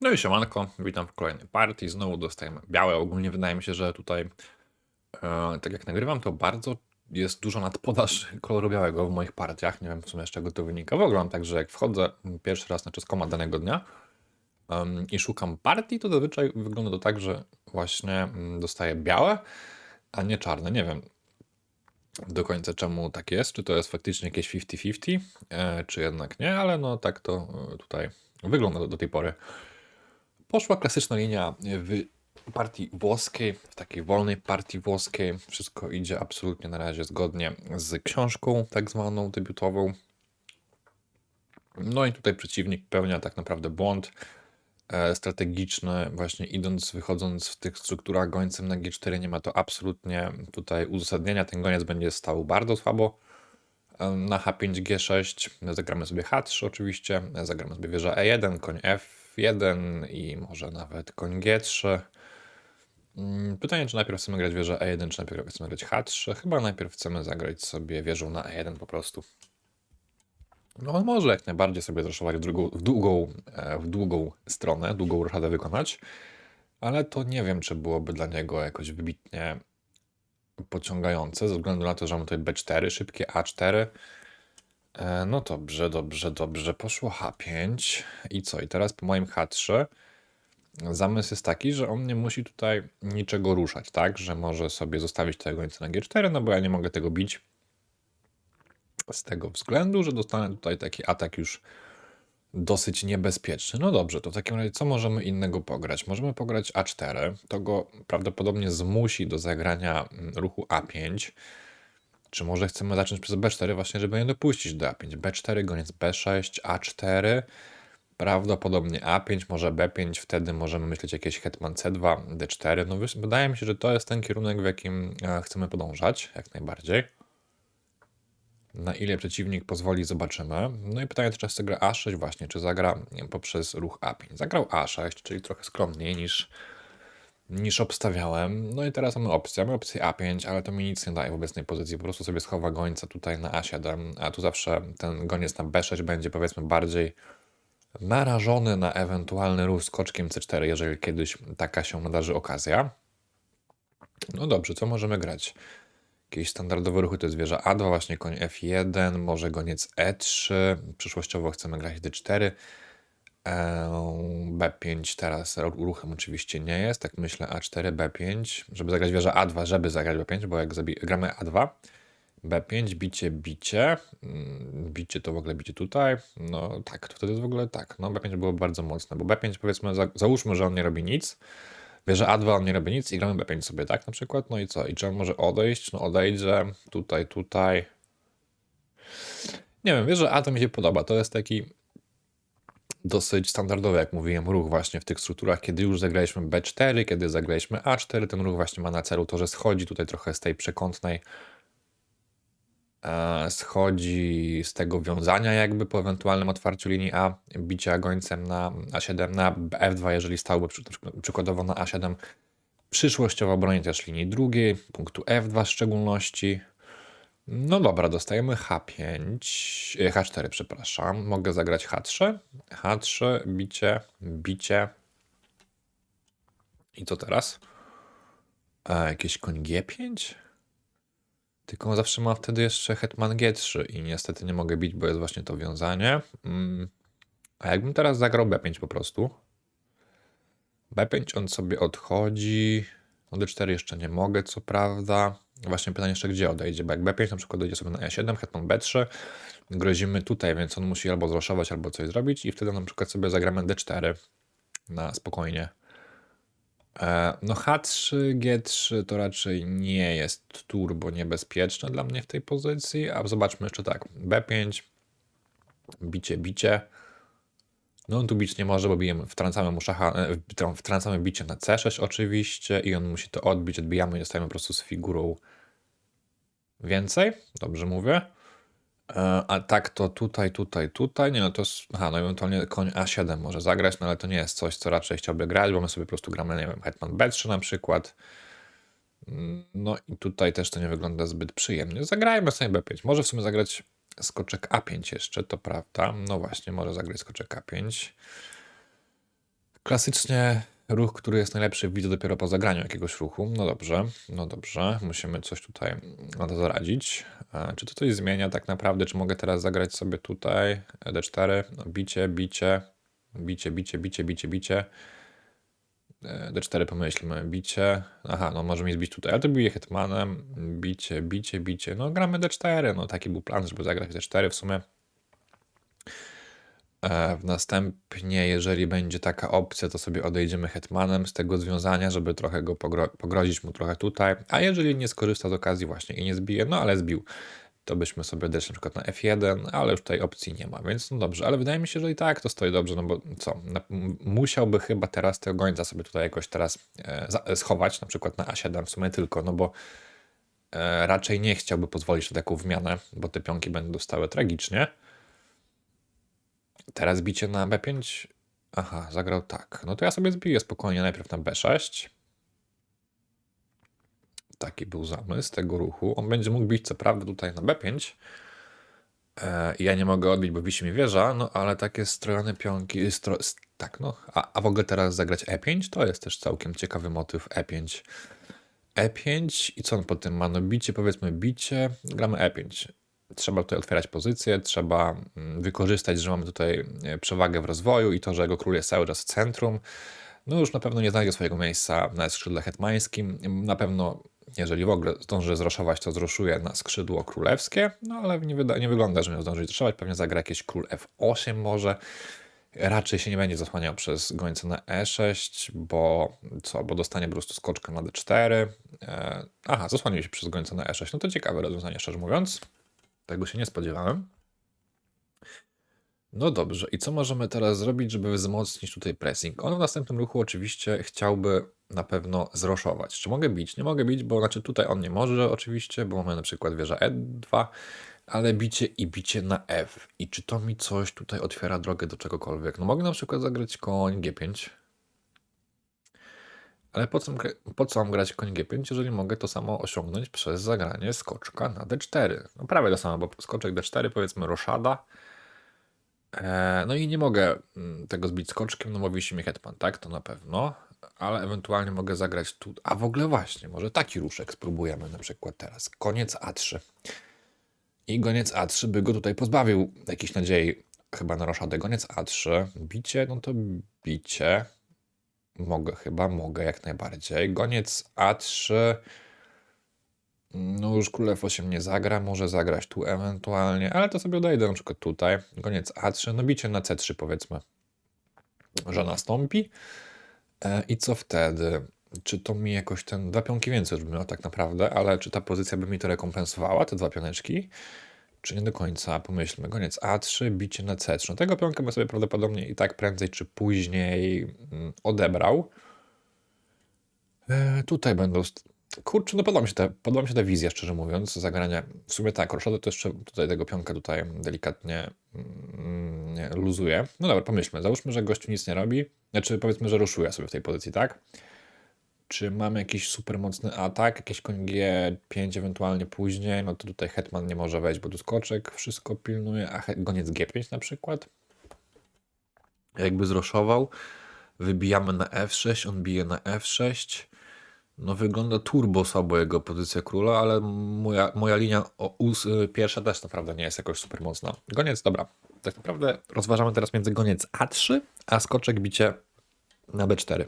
No i siemanko, witam w kolejnej partii. Znowu dostajemy białe. Ogólnie wydaje mi się, że tutaj, e, tak jak nagrywam, to bardzo jest dużo nadpodaż koloru białego w moich partiach. Nie wiem w sumie z czego to wynika. W ogóle mam tak, że jak wchodzę pierwszy raz na czeskoma danego dnia i szukam partii, to zazwyczaj wygląda to tak, że właśnie mm, dostaję białe, a nie czarne. Nie wiem do końca czemu tak jest. Czy to jest faktycznie jakieś 50-50, e, czy jednak nie, ale no tak to e, tutaj wygląda do, do tej pory. Poszła klasyczna linia w partii włoskiej, w takiej wolnej partii włoskiej. Wszystko idzie absolutnie na razie zgodnie z książką, tak zwaną debiutową. No i tutaj przeciwnik pełnia tak naprawdę błąd e, strategiczny, właśnie idąc, wychodząc w tych strukturach gońcem na G4 nie ma to absolutnie tutaj uzasadnienia. Ten goniec będzie stał bardzo słabo e, na H5, G6. Zagramy sobie H3 oczywiście, zagramy sobie wieża E1, koń F1 i może nawet koń G3. Mm, Pytanie, czy najpierw chcemy grać wieżę E1, czy najpierw chcemy grać H3. Chyba najpierw chcemy zagrać sobie wieżą na E1 po prostu. No on może jak najbardziej sobie zraszować w, w, długą, e, w długą stronę, długą ruszadę wykonać, ale to nie wiem, czy byłoby dla niego jakoś wybitnie pociągające, ze względu na to, że mamy tutaj B4, szybkie A4. E, No dobrze, dobrze, dobrze. Poszło H5 i co? I teraz po moim H3 zamysł jest taki, że on nie musi tutaj niczego ruszać, tak? Że może sobie zostawić tego gońca na G4, no bo ja nie mogę tego bić z tego względu, że dostanę tutaj taki atak już dosyć niebezpieczny. No dobrze, to w takim razie co możemy innego pograć? Możemy pograć A4, to go prawdopodobnie zmusi do zagrania mm, ruchu A5. Czy może chcemy zacząć przez B4 właśnie, żeby nie dopuścić do A5? B4, goniec B6, A4, prawdopodobnie A5, może B5, wtedy możemy myśleć jakieś hetman C2, D4. No wydaje mi się, że to jest ten kierunek, w jakim e, chcemy podążać, jak najbardziej. Na ile przeciwnik pozwoli, zobaczymy. No i pytanie, czy czas gra A6 właśnie, czy zagra poprzez ruch A5. Zagrał A6, czyli trochę skromniej niż, niż obstawiałem. No i teraz mamy opcję. Mamy opcję A5, ale to mi nic nie daje w obecnej pozycji. Po prostu sobie schowa gońca tutaj na A7, a tu zawsze ten goniec na B6 będzie powiedzmy bardziej narażony na ewentualny ruch skoczkiem C4, jeżeli kiedyś taka się nadarzy okazja. No dobrze, co możemy grać? Jakieś standardowe ruchy to jest wieża A2, właśnie koń F1, może goniec E3. Przyszłościowo chcemy grać D4. Eee, B5 teraz ruchem oczywiście nie jest, tak myślę A4, B5, żeby zagrać wieża A2, żeby zagrać B5, bo jak gramy A2, B5, bicie, bicie, mm, bicie to w ogóle bicie tutaj, no tak, to wtedy jest w ogóle tak, no B5 było bardzo mocne, bo B5 powiedzmy, za- załóżmy, że on nie robi nic, Wieża A2 on nie robi nic i gramy B5 sobie, tak na przykład. No i co? I czy on może odejść? No odejdzie. Tutaj, tutaj. Nie wiem, wieża A to mi się podoba. To jest taki dosyć standardowy, jak mówiłem, ruch właśnie w tych strukturach, kiedy już zagraliśmy B4, kiedy zagraliśmy A4, ten ruch właśnie ma na celu to, że schodzi tutaj trochę z tej przekątnej e, schodzi z tego wiązania jakby po ewentualnym otwarciu linii A, bicia gońcem na A7, na F2, jeżeli stałby przy, przykładowo na A7, przyszłościowo broni też linii drugiej, punktu F2 w szczególności. No dobra, dostajemy H5, e, H4, przepraszam. Mogę zagrać H3, H3, bicie, bicie. I co teraz? E, jakieś koń G5? Tylko zawsze ma wtedy jeszcze hetman G3 i niestety nie mogę bić, bo jest właśnie to wiązanie. Mm. A jakbym teraz zagrał B5 po prostu? B5 on sobie odchodzi. No D4 jeszcze nie mogę, co prawda. Właśnie pytanie jeszcze gdzie odejdzie, bo jak B5 na przykład dojdzie sobie na E7, hetman B3, grozimy tutaj, więc on musi albo zraszować, albo coś zrobić i wtedy na przykład sobie zagramy D4 na spokojnie. E, No H3, G3 to raczej nie jest turbo niebezpieczne dla mnie w tej pozycji, a zobaczmy jeszcze tak, B5, bicie, bicie, no on tu bić nie może, bo bijemy, wtrącamy mu szacha, e, wtrą- wtrącamy bicie na C6 oczywiście i on musi to odbić, odbijamy i dostajemy po prostu z figurą więcej, dobrze mówię. E, A tak to tutaj, tutaj, tutaj, nie no to jest, aha, no ewentualnie koń A7 może zagrać, no ale to nie jest coś, co raczej chciałby grać, bo my sobie po prostu gramy, nie wiem, hetman B3 na przykład. Mm, No i tutaj też to nie wygląda zbyt przyjemnie. Zagrajmy sobie B5. Może w sumie zagrać skoczek A5 jeszcze, to prawda. No właśnie, może zagrać skoczek A5. Klasycznie ruch, który jest najlepszy, widzę dopiero po zagraniu jakiegoś ruchu. No dobrze, no dobrze, musimy coś tutaj na to zaradzić. E, czy to coś zmienia tak naprawdę? Czy mogę teraz zagrać sobie tutaj D4, no, bicie, bicie, bicie, bicie, bicie, bicie, bicie. E, D4 pomyślmy, bicie. Aha, no może mi zbić tutaj, ale to bije hetmanem. Bicie, bicie, bicie. No gramy D4, no taki był plan, żeby zagrać D4 w sumie. E, w następnie, jeżeli będzie taka opcja, to sobie odejdziemy hetmanem z tego związania, żeby trochę go pogro pogrozić mu trochę tutaj. A jeżeli nie skorzysta z okazji właśnie i nie zbije, no ale zbił, to byśmy sobie odeszli na przykład na F1, ale już tej opcji nie ma, więc no dobrze, ale wydaje mi się, że i tak to stoi dobrze, no bo co, musiałby chyba teraz tego gońca sobie tutaj jakoś teraz e, schować, na przykład na A7 w sumie tylko, no bo e, raczej nie chciałby pozwolić na taką wymianę, bo te pionki będą dostały tragicznie. Teraz bicie na B5. Aha, zagrał tak. No to ja sobie zbiję spokojnie najpierw na B6. Taki był zamysł tego ruchu. On będzie mógł bić co prawda tutaj na B5. E, ja nie mogę odbić, bo wisi mi wieża, no ale takie strojone pionki, stro, tak no, a, a w ogóle teraz zagrać E5, to jest też całkiem ciekawy motyw E5. E5 i co on po tym ma? No bicie, powiedzmy bicie, gramy E5 trzeba tutaj otwierać pozycję, trzeba mm, wykorzystać, że mamy tutaj e, przewagę w rozwoju i to, że jego król jest cały czas w centrum. No już na pewno nie znajdzie swojego miejsca na skrzydle hetmańskim. Na pewno, jeżeli w ogóle zdąży zroszować, to zroszuje na skrzydło królewskie, no ale nie, nie wygląda, że miał zdążyć zroszować. Pewnie zagra jakiś król F8 może. Raczej się nie będzie zasłaniał przez gońca na E6, bo co, bo dostanie po prostu skoczkę na D4. E, aha, zasłonił się przez gońca na E6. No to ciekawe rozwiązanie, szczerze mówiąc. Tego się nie spodziewałem. No dobrze, i co możemy teraz zrobić, żeby wzmocnić tutaj pressing? On w następnym ruchu oczywiście chciałby na pewno zroszować. Czy mogę bić? Nie mogę bić, bo znaczy tutaj on nie może oczywiście, bo mamy na przykład wieża E2, ale bicie i bicie na F. I czy to mi coś tutaj otwiera drogę do czegokolwiek? No mogę na przykład zagrać koń G5, ale po co, po co mam grać koń G5, jeżeli mogę to samo osiągnąć przez zagranie skoczka na D4? No prawie to samo, bo skoczek D4 powiedzmy roszada. E, no i nie mogę mm, tego zbić skoczkiem, no bo wisi mi hetman, tak? To na pewno. Ale ewentualnie mogę zagrać tu. A w ogóle właśnie, może taki ruszek spróbujemy na przykład teraz. Koniec A3. I goniec A3 by go tutaj pozbawił jakiejś nadziei chyba na roszadę. Goniec A3, bicie, no to bicie. Mogę chyba, mogę jak najbardziej. Goniec A3. No już król F8 nie zagra, może zagrać tu ewentualnie, ale to sobie odejdę na przykład tutaj. Goniec A3, no bicie na C3 powiedzmy, że nastąpi. E, I co wtedy? Czy to mi jakoś ten, dwa pionki więcej już bym miał tak naprawdę, ale czy ta pozycja by mi to rekompensowała, te dwa pioneczki? Czy nie do końca, pomyślmy, koniec A3, bicie na C3. No tego pionka bym sobie prawdopodobnie i tak prędzej czy później mm, odebrał. E, tutaj będą... Kurczę, no podoba mi, się ta, podoba mi się ta wizja, szczerze mówiąc, zagrania. W sumie tak, Roszadę to jeszcze tutaj tego pionka tutaj delikatnie mm, luzuje. No dobra, pomyślmy. Załóżmy, że gościu nic nie robi. Znaczy, powiedzmy, że ruszuje sobie w tej pozycji, tak? Czy mamy jakiś super mocny atak, jakieś koń G5 ewentualnie później, no to tutaj hetman nie może wejść, bo tu skoczek wszystko pilnuje, a goniec G5 na przykład. Jakby zroszował, wybijamy na F6, on bije na F6. No wygląda turbo słabo jego pozycja króla, ale moja, moja linia o us, pierwsza też naprawdę nie jest jakoś super mocna. Goniec, dobra. Tak naprawdę rozważamy teraz między goniec A3, a skoczek bicie na B4.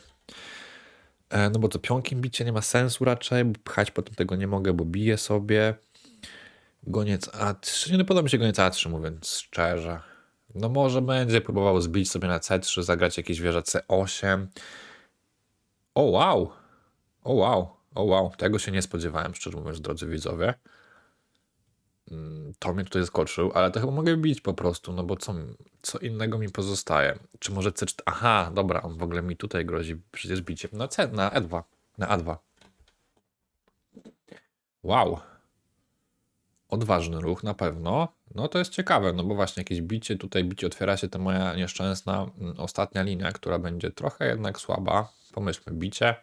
E, no bo to pionkiem bicie nie ma sensu raczej, bo pchać potem tego nie mogę, bo biję sobie. Goniec A3, nie podoba mi się goniec A3 mówiąc szczerze. No może będzie próbował zbić sobie na C3, zagrać jakieś wieża C8. O wow! O wow! O wow! Tego się nie spodziewałem, szczerze mówiąc, drodzy widzowie. Mm, to mnie tutaj zaskoczył, ale to chyba mogę bić po prostu, no bo co, co innego mi pozostaje? Czy może C4? Aha, dobra, on w ogóle mi tutaj grozi przecież biciem na C, na E2, na A2. Wow. Odważny ruch, na pewno. No to jest ciekawe, no bo właśnie jakieś bicie, tutaj bicie otwiera się ta moja nieszczęsna mm, ostatnia linia, która będzie trochę jednak słaba. Pomyślmy, bicie.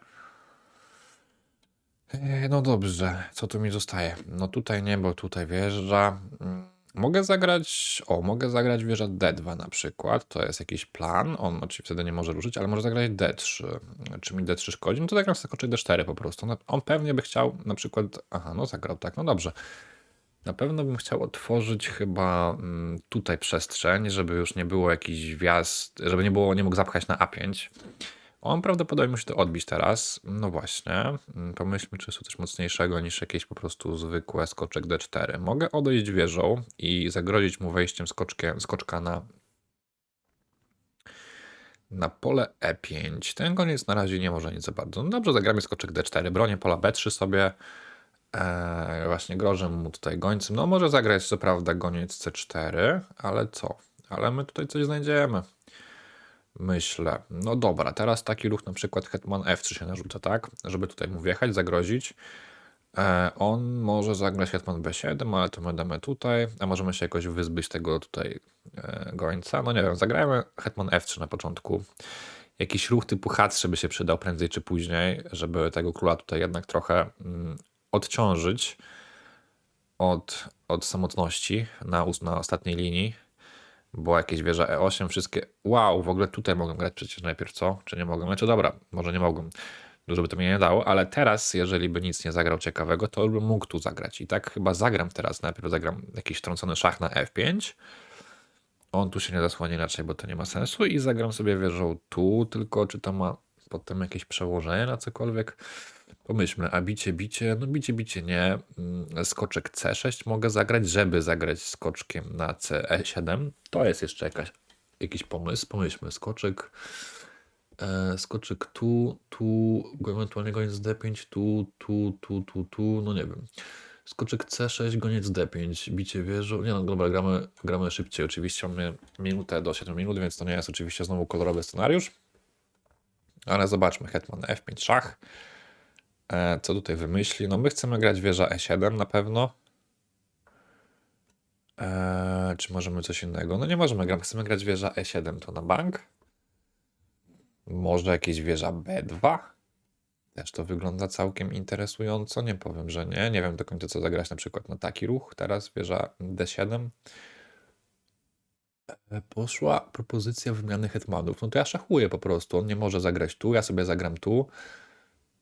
E, no dobrze, co tu mi zostaje? No tutaj nie, bo tutaj wjeżdża. Mm, Mogę zagrać, o, mogę zagrać wieża D2 na przykład, to jest jakiś plan, on oczywiście wtedy nie może ruszyć, ale może zagrać D3. Czy mi D3 szkodzi? No to zagram skoczek D4 po prostu. No, on pewnie by chciał na przykład, aha, no zagrał tak, no dobrze. Na pewno bym chciał otworzyć chyba mm, tutaj przestrzeń, żeby już nie było jakichś wjazd, żeby nie było, nie mógł zapchać na A5. On prawdopodobnie musi to odbić teraz. No właśnie. Mm, Pomyślmy, czy jest coś mocniejszego niż jakieś po prostu zwykłe skoczek D4. Mogę odejść wieżą i zagrozić mu wejściem skoczkiem, skoczka na, na pole E5. Ten koniec na razie nie może nic za bardzo. No dobrze, zagramy skoczek D4. Bronię pola B3 sobie. Eee, właśnie grożę mu tutaj gońcem. No może zagrać co prawda goniec C4, ale co? Ale my tutaj coś znajdziemy. Myślę. No dobra, teraz taki ruch na przykład hetman F3 się narzuca, tak? Żeby tutaj mu wjechać, zagrozić. E, on może zagrać hetman B7, ale to my damy tutaj, a możemy się jakoś wyzbyć tego tutaj e, gońca. No nie wiem, zagrajmy hetman F3 na początku. Jakiś ruch typu H3 by się przydał prędzej czy później, żeby tego króla tutaj jednak trochę mm, odciążyć od, od samotności na, na ostatniej linii. Bo jakieś wieża E8, wszystkie. Wow, w ogóle tutaj mogą grać przecież najpierw, co? Czy nie mogą? Znaczy dobra, może nie mogą. Dużo by to mi nie dało, ale teraz, jeżeli by nic nie zagrał ciekawego, to bym mógł tu zagrać. I tak chyba zagram teraz. Najpierw zagram jakiś trącony szach na F5. On tu się nie zasłania inaczej, bo to nie ma sensu. I zagram sobie wieżą tu, tylko czy to ma potem jakieś przełożenie na cokolwiek? Pomyślmy, a bicie, bicie, no bicie, bicie nie. Mm, Skoczek C6 mogę zagrać, żeby zagrać skoczkiem na CE7. To jest jeszcze jakaś, jakiś pomysł. Pomyślmy, skoczek, e, skoczek tu, tu, ewentualnie goniec D5, tu, tu, tu, tu, tu, no nie wiem. Skoczek C6, goniec D5, bicie wieżą. Nie no, dobra, gramy, gramy szybciej. Oczywiście mamy minutę do 7 minut, więc to nie jest oczywiście znowu kolorowy scenariusz. Ale zobaczmy, hetman F5 szach. E, co tutaj wymyśli? No my chcemy grać wieża E7 na pewno. E, czy możemy coś innego? No nie możemy grać. Chcemy grać wieża E7 to na bank. Może jakieś wieża B2. Też to wygląda całkiem interesująco. Nie powiem, że nie. Nie wiem do końca co zagrać na przykład na taki ruch. Teraz wieża D7. E, Poszła propozycja wymiany hetmanów. No to ja szachuję po prostu. On nie może zagrać tu, ja sobie zagram tu.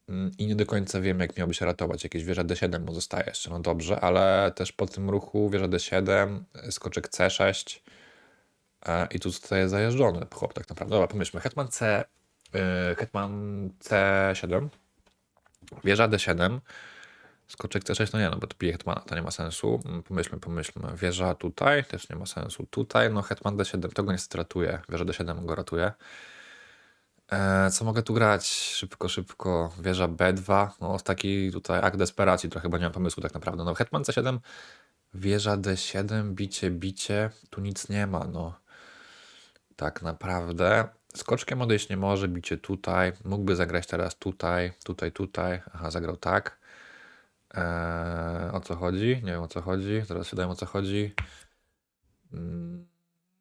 Mm, I nie do końca wiem, jak miałby się ratować. Jakieś wieża D7 mu zostaje jeszcze. No dobrze, ale też po tym ruchu wieża D7, skoczek C6 e, i tu zostaje zajeżdżony chłop tak naprawdę. Dobra, pomyślmy. Hetman C, y, hetman C7, wieża D7, skoczek C6, no nie, no bo to bije hetmana, to nie ma sensu. Mm, Pomyślmy, pomyślmy. Wieża tutaj, też nie ma sensu. Tutaj, no hetman D7, to go niestety ratuje. Wieża D7 go ratuje. E, co mogę tu grać? Szybko, szybko. Wieża B2. No, taki tutaj akt desperacji trochę, bo nie mam pomysłu tak naprawdę. No, Hetman C7, wieża D7, bicie, bicie. Tu nic nie ma, no. Tak naprawdę. Skoczkiem odejść nie może, bicie tutaj. Mógłby zagrać teraz tutaj, tutaj, tutaj. Aha, zagrał tak. E, o co chodzi? Nie wiem o co chodzi. Zaraz się dowiem o co chodzi. Mm,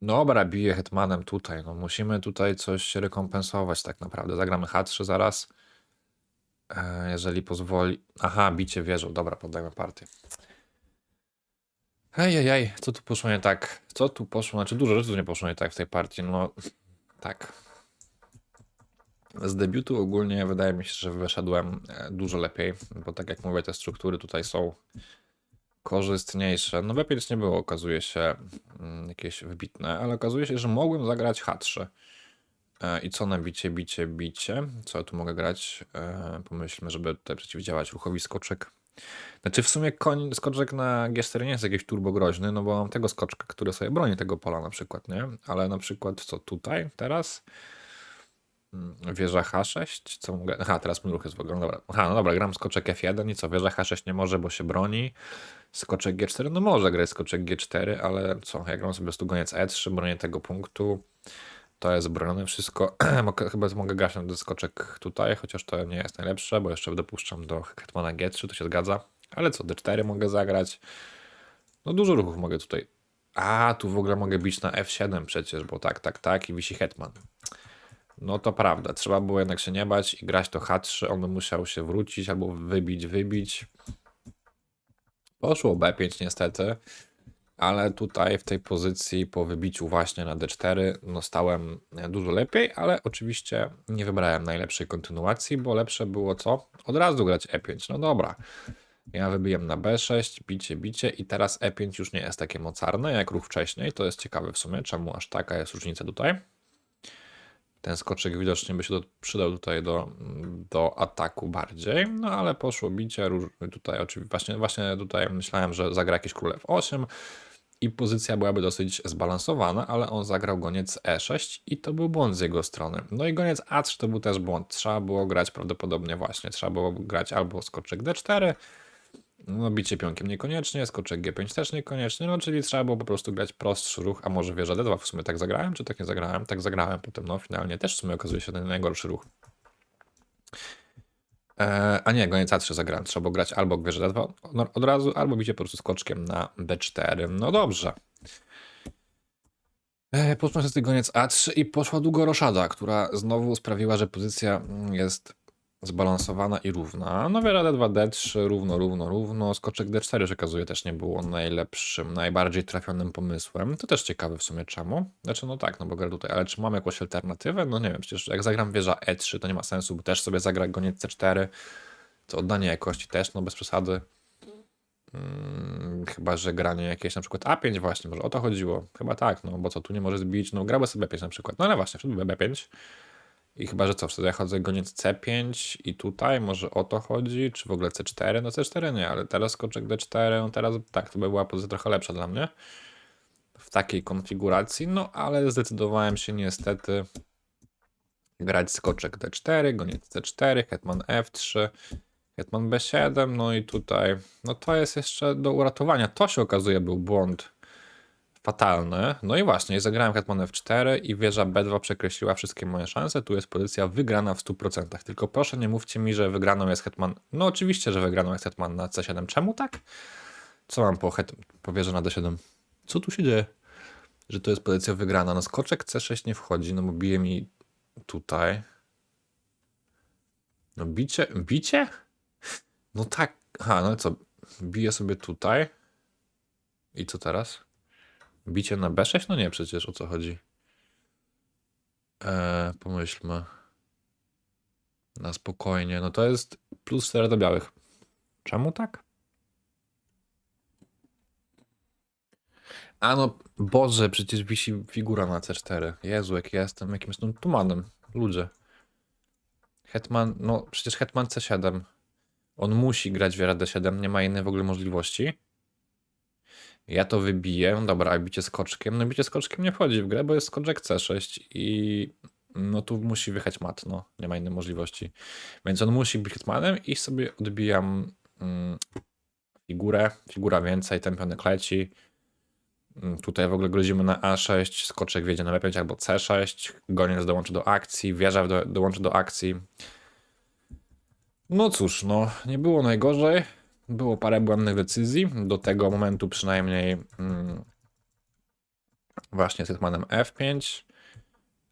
Dobra, bije hetmanem tutaj. No musimy tutaj coś rekompensować tak naprawdę. Zagramy H3 zaraz. E, jeżeli pozwoli. Aha, bicie wieżą. Dobra, poddajmy partię. Hej, co tu poszło nie tak? Co tu poszło? Znaczy dużo rzeczy tu nie poszło nie tak w tej partii. No, tak. Z debiutu ogólnie wydaje mi się, że wyszedłem e, dużo lepiej, bo tak jak mówię, te struktury tutaj są korzystniejsze. No B5 nie było, okazuje się, mm, jakieś wybitne, ale okazuje się, że mogłem zagrać H3. E, I co na bicie, bicie, bicie? Co ja tu mogę grać? E, Pomyślmy, żeby tutaj przeciwdziałać ruchowi skoczek. Znaczy w sumie koń, skoczek na G4 nie jest jakiś turbo groźny, no bo mam tego skoczka, który sobie broni tego pola na przykład, nie? Ale na przykład co tutaj teraz? Mm, Wieża H6, co mogę... Aha, teraz mój ruch jest w ogóle, dobra. Aha, no dobra, gram skoczek F1 i co, wieża H6 nie może, bo się broni. Skoczek G4, no może grać skoczek G4, ale co, ja gram sobie tu goniec E3, bronię tego punktu. To jest bronione wszystko. Chyba mogę grać na skoczek tutaj, chociaż to nie jest najlepsze, bo jeszcze dopuszczam do hetmana G3, to się zgadza. Ale co, D4 mogę zagrać. No dużo ruchów mogę tutaj. A, tu w ogóle mogę bić na F7 przecież, bo tak, tak, tak i wisi hetman. No to prawda, trzeba było jednak się nie bać i grać to H3, on musiał się wrócić albo wybić, wybić. Poszło B5 niestety. ale tutaj w tej pozycji po wybiciu właśnie na D4 no stałem dużo lepiej, ale oczywiście nie wybrałem najlepszej kontynuacji, bo lepsze było co? Od razu grać E5. No dobra. Ja wybiłem na B6, bicie, bicie i teraz E5 już nie jest takie mocarne jak ruch wcześniej. To jest ciekawe w sumie, czemu aż taka jest różnica tutaj. Ten skoczek widocznie by się do, przydał tutaj do, do ataku bardziej, no ale poszło bicie, róż, tutaj oczywiście, właśnie, właśnie tutaj myślałem, że zagra jakiś król F8 i pozycja byłaby dosyć zbalansowana, ale on zagrał goniec E6 i to był błąd z jego strony. No i goniec A3 to był też błąd, trzeba było grać prawdopodobnie właśnie, trzeba było grać albo skoczek D4, no bicie pionkiem niekoniecznie, skoczek G5 też niekoniecznie, no czyli trzeba było po prostu grać prostszy ruch, a może wieża D2 w sumie tak zagrałem, czy tak nie zagrałem? Tak zagrałem potem, no finalnie też w sumie okazuje się ten najgorszy ruch. Eee, a nie, goniec A3 zagrałem, trzeba było grać albo wieżę D2 od razu, albo bicie po prostu skoczkiem na B4, no dobrze. Eee, poszła z goniec A3 i poszła długo roszada, która znowu sprawiła, że pozycja jest zbalansowana i równa. No wiele D2, D3, równo, równo, równo. Skoczek D4 się okazuje też nie było najlepszym, najbardziej trafionym pomysłem. To też ciekawe w sumie czemu. Znaczy no tak, no bo gra tutaj, ale czy mam jakąś alternatywę? No nie wiem, przecież jak zagram wieża E3 to nie ma sensu, bo też sobie zagra goniec C4. To oddanie jakości też, no bez przesady. Hmm, chyba, że granie jakieś na przykład A5 właśnie, może o to chodziło. Chyba tak, no bo co, tu nie może zbić, no grałby sobie B5 na przykład. No ale właśnie, wszedł B5. I chyba, że co, wtedy ja chodzę goniec C5 i tutaj może o to chodzi, czy w ogóle C4? No C4 nie, ale teraz skoczek D4, no teraz tak, to by była pozycja trochę lepsza dla mnie w takiej konfiguracji, no ale zdecydowałem się niestety grać skoczek D4, goniec C4, hetman F3, hetman B7, no i tutaj, no to jest jeszcze do uratowania. To się okazuje był błąd fatalne. No i właśnie, zagrałem hetman f4 i wieża b2 przekreśliła wszystkie moje szanse. Tu jest pozycja wygrana w 100%. Tylko proszę nie mówcie mi, że wygraną jest hetman. No oczywiście, że wygraną jest hetman na c7. Czemu tak? Co mam po, het... po wieży na d7? Co tu się dzieje? Że to jest pozycja wygrana. No skoczek c6 nie wchodzi, no bo bije mi tutaj. No bicie, bicie? No tak, aha, no co, bije sobie tutaj. I co teraz? Bicie na B6? No nie, przecież o co chodzi. Eee, pomyślmy. Na spokojnie. No to jest plus 4 do białych. Czemu tak? A no, Boże, przecież wisi figura na C4. Jezu, jak ja jestem jakimś tym tumanem. Ludzie. Hetman, no przecież Hetman C7. On musi grać wiara D7, nie ma innej w ogóle możliwości. Ja to wybiję, dobra, a bicie skoczkiem? No bicie skoczkiem nie wchodzi w grę, bo jest skoczek C6 i no tu musi wyjechać mat, no nie ma innej możliwości. Więc on musi być hetmanem i sobie odbijam mm, figurę, figura więcej, ten pionek leci. Mm, tutaj w ogóle grozimy na A6, skoczek wiedzie na B5 albo C6, goniec dołączy do akcji, wieża do, dołączy do akcji. No cóż, no nie było najgorzej. Było parę błędnych decyzji, do tego momentu przynajmniej mm, właśnie z Hetmanem F5,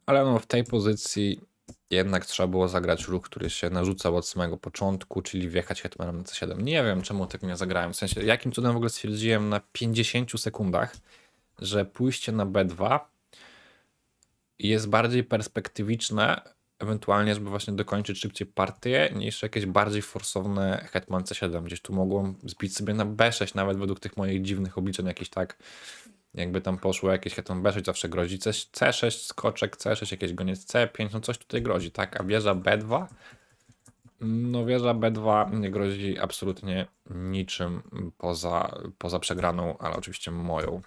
ale no w tej pozycji jednak trzeba było zagrać ruch, który się narzucał od samego początku, czyli wjechać Hetmanem na C7. Nie wiem, czemu tego nie zagrałem, w sensie jakim cudem w ogóle stwierdziłem na 50 sekundach, że pójście na B2 jest bardziej perspektywiczne ewentualnie, żeby właśnie dokończyć szybciej partię, niż jakieś bardziej forsowne Hetman C7. Gdzieś tu mogłem zbić sobie na B6, nawet według tych moich dziwnych obliczeń jakiś tak, jakby tam poszło jakieś Hetman B6 zawsze grozi. C6, skoczek C6, jakieś goniec C5, no coś tutaj grozi, tak? A wieża B2? No wieża B2 nie grozi absolutnie niczym poza, poza przegraną, ale oczywiście moją.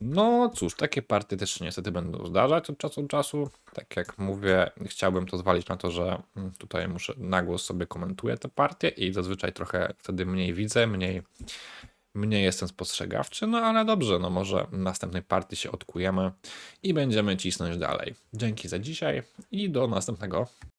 No cóż, takie partie też niestety będą zdarzać od czasu do czasu. Tak jak mówię, chciałbym to zwalić na to, że mm, tutaj muszę na głos sobie komentuję te partie i zazwyczaj trochę wtedy mniej widzę, mniej, mniej jestem spostrzegawczy, no ale dobrze, no może następnej partii się odkujemy i będziemy cisnąć dalej. Dzięki za dzisiaj i do następnego.